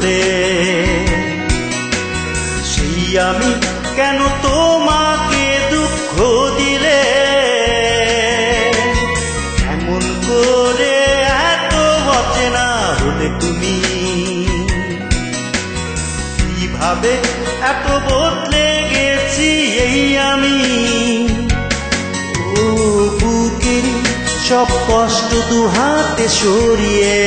দে সেই আমি কেন তোমাকে দুঃখ দিলে? এমন করে এত অচেনা হলে তুমি কীভাবে এত বদলে গেছি এই আমি? সব কষ্ট দু হাতে সরিয়ে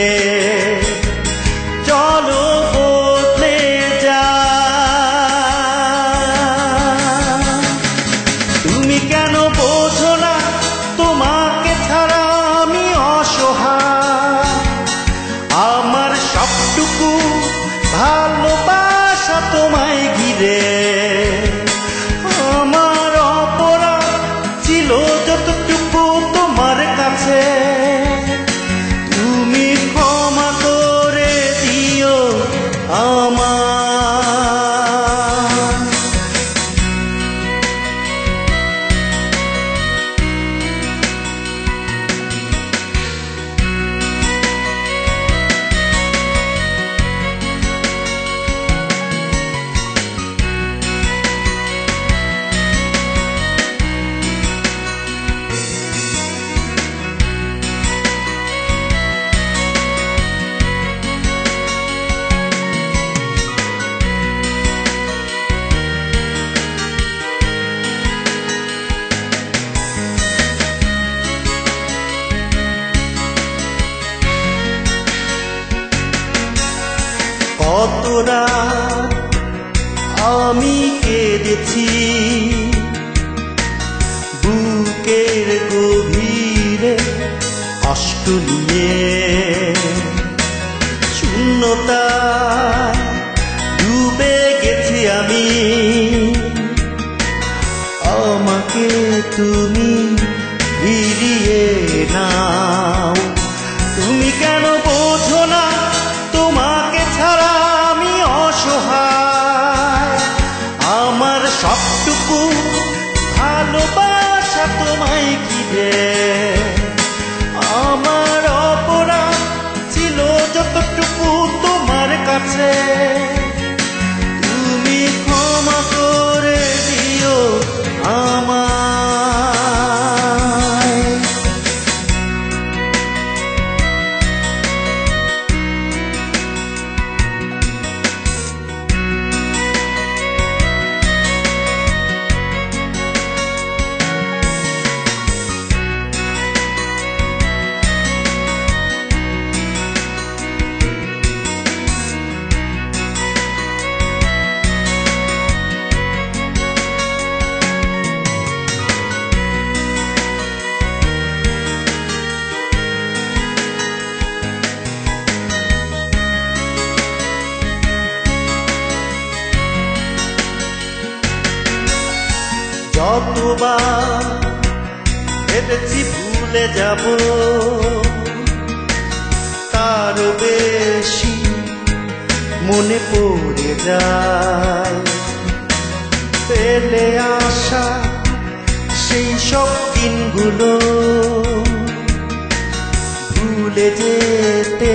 কত রাত আমি কেঁদেছি। বুকের গভীরে কষ্ট নিয়ে শূন্যতা ডুবে গেছি আমি। আমাকে তুমি day. যতবার ভেবেছি ভুলে যাব তার বেশি মনে পড়ে যায়। পেলে আসা সেই সব দিনগুলো, ভুলে যেতে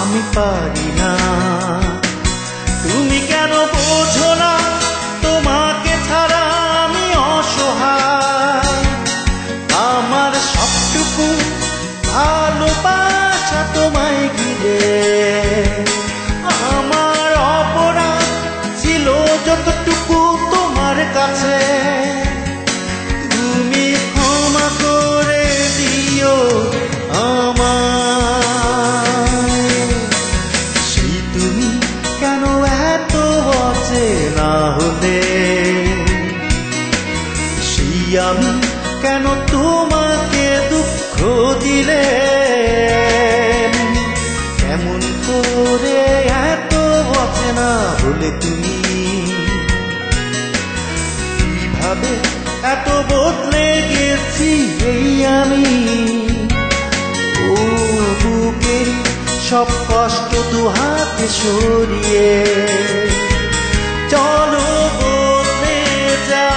আমি পারি করে এত অচেনা হলে তুমি? কীভাবে এত বদলে গেছি এই আমি? ও বুকের সব কষ্ট দু হাতে সরিয়ে চলো বদলে যা